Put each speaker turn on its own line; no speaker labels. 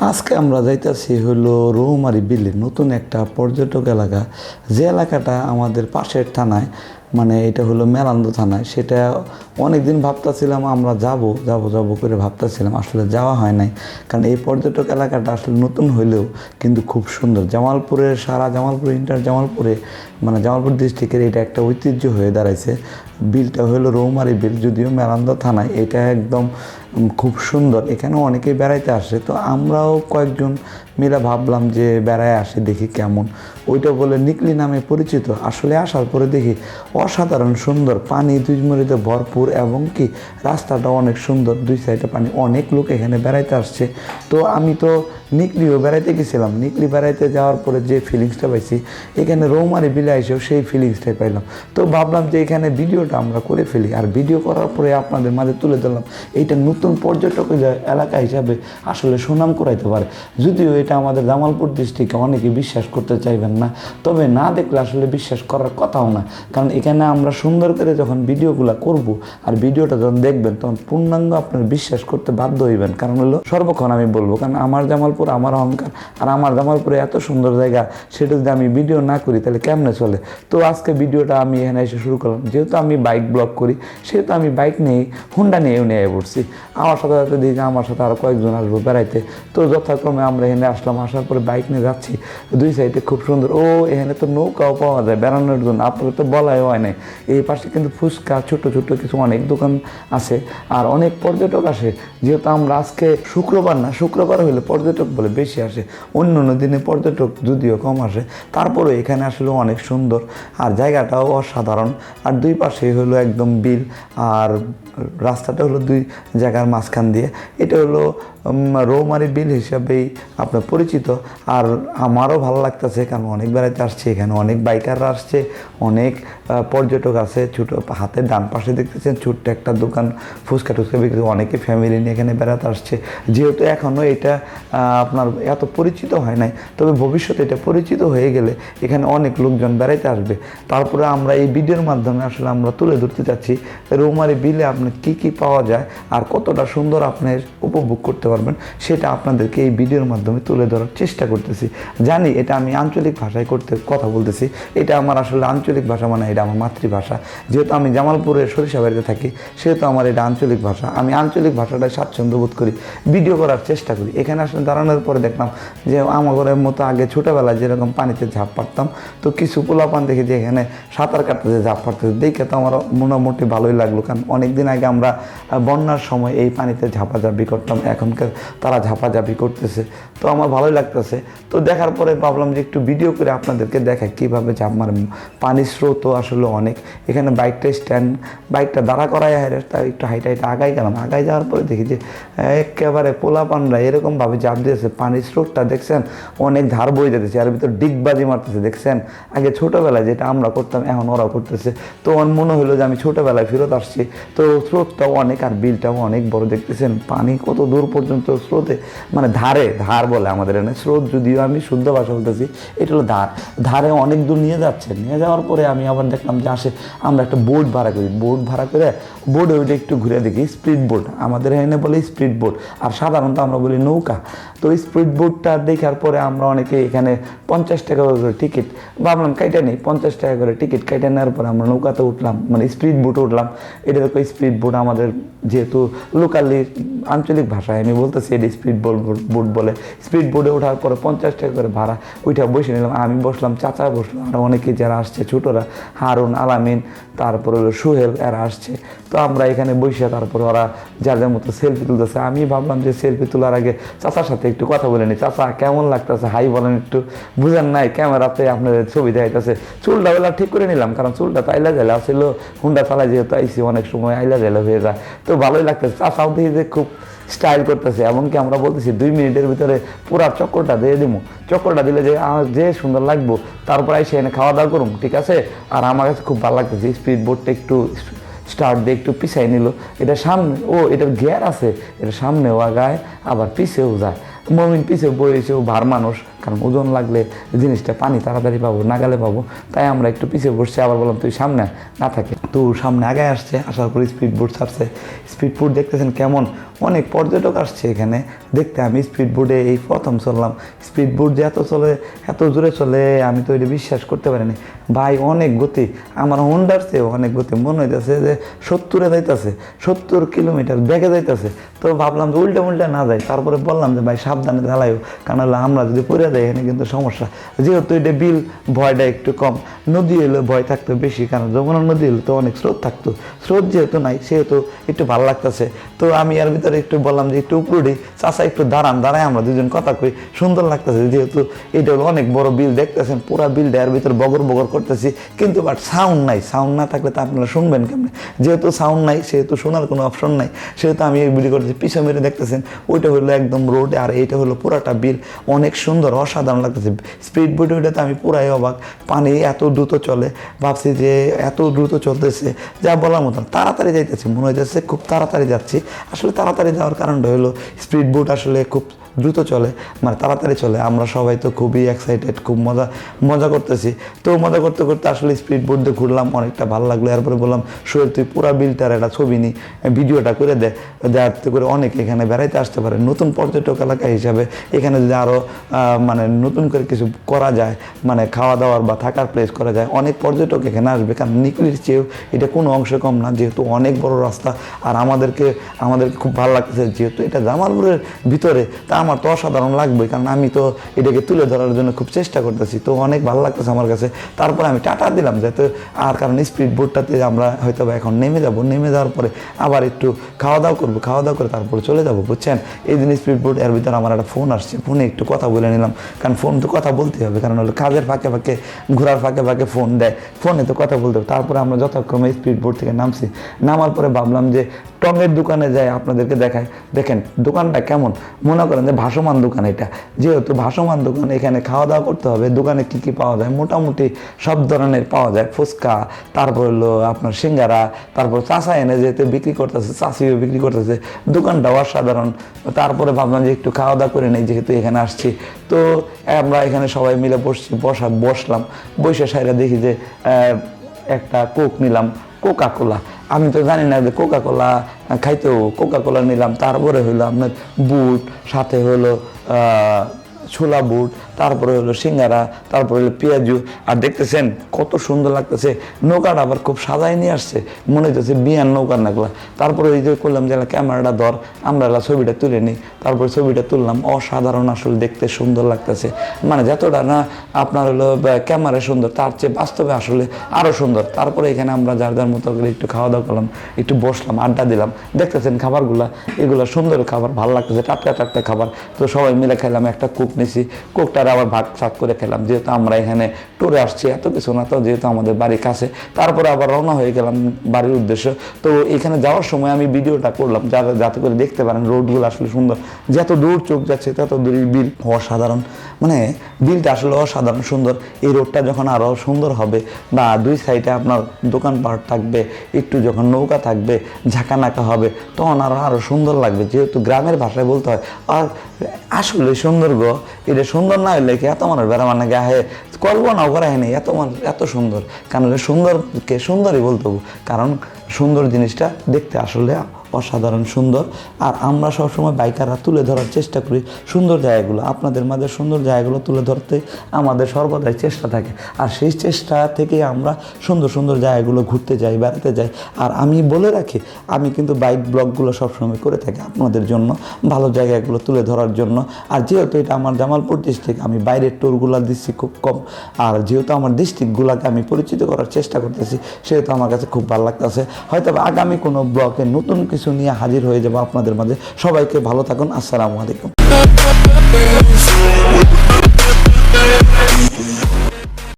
আজকে আমরা যাইতেছি হলো রৌমারি বিলে, নতুন একটা পর্যটক এলাকা। যে এলাকাটা আমাদের পাশের থানায় মানে এটা হলো মেলান্দ থানায়, সেটা অনেক দিন ভাবতেছিলাম আমরা যাব যাব যাব করে ভাবতেছিলাম, আসলে যাওয়া হয় নাই। কারণ এই পর্যটক এলাকাটা আসলে নতুন হইলেও কিন্তু খুব সুন্দর। জামালপুরের সারা জামালপুর, ইন্টার জামালপুরে মানে জামালপুর ডিস্ট্রিক্টের এটা একটা ঐতিহ্য হয়ে দাঁড়াইছে। বিলটা হলো রৌমারি বিল, যদিও মেলান্দ থানায় এটা একদম খুব সুন্দর। এখানে অনেকেই বেড়াইতে আসে, তো আমরাও কয়েকজন মিলে ভাবলাম যে বেড়ায় আসে, দেখি কেমন। ওইটা বলে নিকলি নামে পরিচিত, আসলে আসার পরে দেখি অসাধারণ সুন্দর, পানি দুই মরিতে ভরপুর এবং কি রাস্তাটা অনেক সুন্দর, দুই সাইডে পানি। অনেক লোক এখানে বেড়াইতে আসছে। তো আমি তো নিকলিও বেড়াইতে গেছিলাম। নিকলি বেড়াইতে যাওয়ার পরে যে ফিলিংসটা পাইছি, এখানে রৌমারি বিলে এসেও সেই ফিলিংসটাই পাইলাম। তো ভাবলাম যে এখানে ভিডিওটা আমরা করে ফেলি। আর ভিডিও করার পরে আপনাদের মাঝে তুলে ধরলাম, এইটা নতুন পর্যটক এলাকা হিসাবে আসলে সুনাম করাইতে পারে। যদিও এটা আমাদের জামালপুর ডিস্ট্রিক্টে অনেকে বিশ্বাস করতে চাইবেন না, তবে না দেখলে আসলে বিশ্বাস করার কথাও না। কারণ এখানে আমরা সুন্দর করে যখন ভিডিওগুলো করব আর ভিডিওটা যখন দেখবেন, তখন পূর্ণাঙ্গ আপনার বিশ্বাস করতে বাধ্য হইবেন। কারণ হলো সর্বক্ষণ আমি বলব, কারণ আমার জামালপুর আমার অহংকার, আর আমার জামালপুরে এত সুন্দর জায়গা, সেটা যদি আমি ভিডিও না করি তাহলে কেমনে চলে? তো আজকে ভিডিওটা আমি এখানে এসে শুরু করলাম। যেহেতু আমি বাইক ব্লগ করি, সেহেতু আমি বাইক নিয়ে হুন্ডা নিয়েও নিয়ে পড়ছি আমার সাথে সাথে দেখি আমার সাথে আরও কয়েকজন আসব বেড়াইতে। তো যথাক্রমে আমরা এখানে আসলাম, আসার পরে বাইক নিয়ে যাচ্ছি। দুই সাইডে খুব সুন্দর, ও এখানে তো নৌকাও পাওয়া যায় বেড়ানোর জন্য, আপনাদের তো বলাই হয় নাই। এই পাশে কিন্তু ফুচকা, ছোট ছোট কিছু অনেক দোকান আছে। আর অনেক পর্যটক আসে, যেহেতু আমরা আজকে শুক্রবার না, শুক্রবার হলে পর্যটক বলে বেশি আসে। অন্য অন্য দিনে পর্যটক যদিও কম আসে তারপরে এখানে আসলে অনেক সুন্দর। আর জায়গাটাও অসাধারণ। আর দুই পাশে হলো একদম বিল আর রাস্তাটা হলো দুই জায়গার মাঝখান দিয়ে। এটা হলো রৌমারি বিল হিসাবেই আপনার পরিচিত আর আমারও ভালো লাগতেছে, কারণ অনেক বেড়াতে আসছে, এখানে অনেক বাইকাররা আসছে, অনেক পর্যটক আছে, ছোটো হাতের ডান পাশে দেখতেছেন, ছোট্ট একটা দোকান, ফুচকা টুচকা বিক্রি করে। অনেকে ফ্যামিলি নিয়ে এখানে বেড়াতে আসছে যেহেতু এখনও এটা আপনার এত পরিচিত হয় নাই, তবে ভবিষ্যতে এটা পরিচিত হয়ে গেলে এখানে অনেক লোকজন বেড়াইতে আসবে তারপরে আমরা এই ভিডিওর মাধ্যমে আসলে আমরা তুলে ধরতে চাচ্ছি, রৌমারি বিলে আপনার কী কী পাওয়া যায়, আর কতটা সুন্দর আপনার উপভোগ করতে পারবেন, সেটা আপনাদেরকে এই ভিডিওর মাধ্যমে তুলে ধরার চেষ্টা করতেছি। জানি এটা আমি আঞ্চলিক ভাষায় করতে কথা বলতেছি। এটা আমার আসলে আঞ্চলিক ভাষা মানে এটা আমার মাতৃভাষা। যেহেতু আমি জামালপুরের সরিষাবাড়িতে থাকি, সেহেতু আমার এটা আঞ্চলিক ভাষা। আমি আঞ্চলিক ভাষাটায় স্বাচ্ছন্দ্য বোধ করি, ভিডিও করার চেষ্টা করি। এখানে আসলে দাঁড়ানোর পরে দেখলাম যে আমাগরের মতো আগে ছোটোবেলায় যেরকম পানিতে ঝাঁপ পারতাম তো কিছু পোলাপান দেখি যে এখানে সাঁতার কাটতেছে ঝাঁপ পারতেছে দেখে তো আমার মোটামুটি ভালোই লাগল, কারণ অনেকদিন আগে আমরা বন্যার সময় এই পানিতে ঝাপাঝাপি করতাম। এখনকার তারা ঝাপাঝাপি করতেছে। তো আমার ভালোই লাগতেছে। তো দেখার পরে ভাবলাম যে একটু ভিডিও করে আপনাদেরকে দেখাই কীভাবে ঝাঁপ মারে পানির স্রোতও আসলে অনেক। এখানে বাইকটা স্ট্যান্ড বাইকটা দাঁড়া করাই হাইরে তা একটু হাইটা হাইটা আগাই গেলাম। আগাই যাওয়ার পরে দেখি যে একেবারে পোলা পানরা এরকমভাবে চাপ দিয়েছে। পানির স্রোতটা দেখছেন, অনেক ধার বয়ে যেতেছে, আর ভিতর ডিগবাজি মারতেছে, দেখছেন? আগে ছোটোবেলায় যেটা আমরা করতাম, এখন ওরা করতেছে। তো মনে হলো যে আমি ছোটোবেলায় ফেরত আসছি। তো স্রোতটাও অনেক আর বিলটাও অনেক বড়, দেখতেছেন? পানি কত দূর পর্যন্ত স্রোতে মানে ধারে, ধার বলে আমাদের এখানে, স্রোত যদিও আমি শুদ্ধ ভাষা বলতেছি, এটা হলো ধার। ধারে অনেক দূর নিয়ে যাচ্ছে, নিয়ে যাওয়ার পরে আমি আবার দেখলাম যে আসে, আমরা একটা বোট ভাড়া করি। বোট ভাড়া করে বোর্ডে ওইটা একটু ঘুরে দেখি, স্পিড বোট। আমাদের এখানে বলে স্পিড বোট, আর সাধারণত আমরা বলি নৌকা। তো স্পিড বোটটা দেখার পরে আমরা অনেকে এখানে পঞ্চাশ টাকা করে টিকিট, ভাবলাম কাইটা নেই, পঞ্চাশ টাকা করে টিকিট কাইটা নেওয়ার পরে আমরা নৌকাতে উঠলাম মানে স্পিড বোটে উঠলাম। এটা দেখো স্পিড বোট আমাদের যেহেতু লোকালি আঞ্চলিক ভাষায় আমি বলতেছি, এটা স্পিড বোট বোট বলে। স্পিড বোটে ওঠার পরে পঞ্চাশ টাকা করে ভাড়া। ওইটা বসে নিলাম, আমি বসলাম, চাচা বসলাম আর অনেকে যারা আসছে, ছোটরা, হারুন, আলামিন, তারপরে হলো সোহেল, এরা আসছে। তো আমরা এখানে বসে তারপরে ওরা যার যার মতো সেলফি তুলতেছে। আমি ভাবলাম যে সেলফি তোলার আগে চাচার সাথে একটু কথা বলে নি। চাচা, কেমন লাগতেছে? হাই বলেন একটু। বুঝেন নাই, ক্যামেরাতে আপনাদের ছবি দেখাইতেছে। চুলটা বেলা ঠিক করে নিলাম, কারণ চুলটা তো আইলা গেলে আসছিল হুন্ডা চালাই যেহেতু আইসি অনেক সময় আইলা গেলে হয়ে যায়। তো ভালোই লাগতেছে। চাচাও দেখি যে খুব স্টাইল করতেছে, এমনকি আমরা বলতেছি দুই মিনিটের ভিতরে পুরা চক্করটা দিয়ে দিব চক্করটা দিলে যে যে সুন্দর লাগবো, তারপর এসে এনে খাওয়া দাওয়া করুম, ঠিক আছে? আর আমার কাছে খুব ভালো লাগতেছে স্পিড বোটটা একটু স্টার্ট দিয়ে একটু পিছাই নিল। এটা সামনে, ও, এটার গিয়ার আছে, এটা সামনেও আগায়, আবার পিছেও যায়। মমিন পিছিয়ে ও ভার মানুষ। কারণ ওজন লাগলে জিনিসটা পানি তাড়াতাড়ি পাবো, নাগালে পাবো। তাই আমরা একটু পিছিয়ে বসছি আবার বললাম তুই সামনে না থাকে। তো সামনে আগে আসছে আসার পর স্পিড বোট ছাড়ছে। স্পিড বোট দেখতেছেন কেমন? অনেক পর্যটক আসছে এখানে। দেখতে আমি স্পিড বোটে এই প্রথম চললাম। স্পিড বোট যে এত চলে, এত জোরে চলে, আমি তো এটা বিশ্বাস করতে পারিনি। ভাই, অনেক গতি। আমার হোন্ডার চেয়েও অনেক গতি। মনে হইতেছে যে সত্তরে যাইতেছে, সত্তর কিলোমিটার বেগে যাইতেছে। তো ভাবলাম যে উল্টে উল্টে না যায় তারপরে বললাম যে, ভাই, সাবধানে চালাইও কারণ হলে আমরা যদি পড়ে যাই এখানে কিন্তু সমস্যা। যেহেতু এটা বিল ভয়টা একটু কম, নদী এলে ভয় থাকতো বেশি, কারণ যমুনা নদী এলে তো অনেক স্রোত থাকতো। স্রোত যেহেতু নাই, সেহেতু একটু ভালো লাগতেছে। তো আমি এর ভিতরে একটু বললাম যে, একটু উপরে চাষা একটু দাঁড়ান, দাঁড়ায় আমরা দুজন কথা কই, সুন্দর লাগতেছে যেহেতু এটা হলো অনেক বড় বিল, দেখতেছেন পুরা বিলটা এর ভিতরে বগর বগর করতেছি। কিন্তু বাট সাউন্ড নাই সাউন্ড না থাকলে তো আপনারা শুনবেন কেমনে? যেহেতু সাউন্ড নাই, সেহেতু শোনার কোনো অপশন নাই, সেহেতু আমি এই ভিডিও করতেছি, পিছনে মেরে দেখতেছেন, ওইটা হলো একদম রোডে আর এইটা হলো পুরাটা বিল। অনেক সুন্দর অসাধারণ লাগতেছে। স্পিড বোট ওইটাতে আমি পুরাই অবাক। পানি এত দ্রুত চলে। ভাবছি যে এত দ্রুত চলতেছে। যা বলার মতো তাড়াতাড়ি যাইতেছি। মনে হইতেছে খুব তাড়াতাড়ি যাচ্ছি। আসলে তাড়াতাড়ি যাওয়ার কারণটা হলো স্পিড বোট আসলে খুব দ্রুত চলে মানে তাড়াতাড়ি চলে। আমরা সবাই তো খুবই এক্সাইটেড খুব মজা মজা করতেছি। তো মজা করতে করতে আসলে স্পিড দিয়ে ঘুরলাম, অনেকটা ভালো লাগল। এরপরে বললাম সোহেল তুই পুরা বিলটার একটা ছবি নি, ভিডিওটা করে দে। যাতে করে অনেক এখানে বেড়াইতে আসতে পারে। নতুন পর্যটক এলাকা হিসাবে এখানে যদি আরও মানে নতুন করে কিছু করা যায় মানে খাওয়া দাওয়ার বা থাকার প্লেস করা যায়, অনেক পর্যটক এখানে আসবে। কারণ নিকলির চেয়েও এটা কোনো অংশে কম না, যেহেতু অনেক বড় রাস্তা। আর আমাদেরকে আমাদেরকে খুব ভালো লাগতেছে, যেহেতু এটা জামালপুরের ভিতরে। তা আমার তো অসাধারণ লাগবে কারণ আমি তো এটাকে তুলে ধরার জন্য খুব চেষ্টা করতেছি। তো অনেক ভালো লাগতেছে আমার কাছে। তারপরে আমি টাটা দিলাম, যাতে আর কারণ স্পিড বোটটাতে আমরা হয়তো এখন নেমে যাব। নেমে যাওয়ার পরে আবার একটু খাওয়া দাওয়া করব। খাওয়া দাওয়া করে তারপরে চলে যাব, বুঝছেন? এই দিন স্পিড বোট, এর ভিতরে আমার একটা ফোন আসছে। ফোনে একটু কথা বলে নিলাম, কারণ ফোন তো কথা বলতে হবে, কারণ হলো কাজের ফাঁকে ফাঁকে, ঘোরার ফাঁকে ফাঁকে ফোন দেয়। ফোনে তো কথা বলতে হবে। তারপরে আমরা যথাক্রমে স্পিড বোট থেকে নামছি। নামার পরে ভাবলাম যে টঙের দোকানে যায়, আপনাদেরকে দেখায়। দেখেন, দোকানটা কেমন? মনে করেন যে ভাসমান দোকান এটা। যেহেতু ভাসমান দোকান, এখানে খাওয়া দাওয়া করতে হবে, দোকানে কি কি পাওয়া যায়? মোটামুটি সব ধরনের পাওয়া যায়। ফুচকা, তারপর হলো আপনার সিঙ্গারা, তারপর চাষা এনে যেতে বিক্রি করতেছে চাষিও বিক্রি করতেছে দোকানটা অসাধারণ। তারপরে ভাবলাম যে একটু খাওয়া দাওয়া করে নেই, যেহেতু এখানে আসছি। তো আমরা এখানে সবাই মিলে বসছি বসা, বসলাম। বসে সাইরা দেখি যে একটা কোক নিলাম। কোকা কোলা আমি তো জানি না যে কোকা কোলা খাইতেও কোকা কোলা নিলাম, তারপরে হইল আপনার বুট, সাথে হলো ছোলা বুট তারপরে হলো সিঙ্গারা, তারপরে হলো পেঁয়াজু। আর দেখতেছেন কত সুন্দর লাগতেছে। নৌকাটা আবার খুব সাজাই নিয়ে আসছে। মনে হইতেছে বিয়ার নৌকার নাকলা তারপরে এই যে করলাম যে ক্যামেরাটা ধর, আমরা এলা ছবিটা তুলে নিই। তারপরে ছবিটা তুললাম। অসাধারণ আসলে দেখতে সুন্দর লাগতেছে। মানে যতটা না আপনার হলো ক্যামেরায় সুন্দর, তার চেয়ে বাস্তবে আসলে আরও সুন্দর। তারপরে এখানে আমরা যার যার মতো করে একটু খাওয়া দাওয়া করলাম, একটু বসলাম, আড্ডা দিলাম। দেখতেছেন খাবারগুলা, এগুলো সুন্দর খাবার, ভালো লাগতেছে, টাটকা টাটকা খাবার। তো সবাই মিলে খেলাম একটা কুক নিছি। কুকটার আবার ভাগ সাত করে খেলাম। যেহেতু আমরা এখানে ট্যুরে আসছি, এত কিছু না তো যেহেতু আমাদের বাড়ির কাছে। তারপরে আবার রওনা হয়ে গেলাম বাড়ির উদ্দেশ্য। তো এখানে যাওয়ার সময় আমি ভিডিওটা করলাম যাতে যাতে করে দেখতে পারেন রোডগুলো আসলে সুন্দর। যত দূর চোখ যাচ্ছে, তত দূরই বিল অসাধারণ। মানে বিলটা আসলে অসাধারণ সুন্দর। এই রোডটা যখন আরও সুন্দর হবে, বা দুই সাইডে আপনার দোকানপাট থাকবে, একটু যখন নৌকা থাকবে, ঝাঁকানাকা হবে, তখন আরও আরও সুন্দর লাগবে। যেহেতু গ্রামের ভাষায় বলতে হয়, আর আসলে সুন্দর গো, এটা সুন্দর না কি এত মানুষ বেড়া মানে গায়ে কল্পনাও করা হয়নি এত মানুষ এত সুন্দর। কারণ সুন্দরকে সুন্দরই বলতে কারণ সুন্দর জিনিসটা দেখতে আসলে অসাধারণ, সুন্দর। আর আমরা সবসময় বাইকাররা তুলে ধরার চেষ্টা করি সুন্দর জায়গাগুলো। আপনাদের মাঝে সুন্দর জায়গাগুলো তুলে ধরতে আমাদের সর্বদাই চেষ্টা থাকে। আর সেই চেষ্টা থেকে আমরা সুন্দর সুন্দর জায়গাগুলো ঘুরতে যাই, বেড়াতে যাই। আর আমি বলে রাখি, আমি কিন্তু বাইক ব্লগগুলো সবসময় করে থাকি আপনাদের জন্য, ভালো জায়গাগুলো তুলে ধরার জন্য। আর যেহেতু এটা আমার জামালপুর ডিস্ট্রিক্ট আমি বাইরের ট্যুরগুলো দিচ্ছি খুব কম। আর যেহেতু আমার ডিস্ট্রিক্টগুলোকে আমি পরিচিত করার চেষ্টা করতেছি, সেহেতু আমার কাছে খুব ভালো লাগতেছে। হয়তো আগামী কোনো ব্লগে নতুন কিছু নিয়ে হাজির হয়ে যাব আপনাদের মাঝে। সবাইকে ভালো থাকুন। আসসালামু আলাইকুম।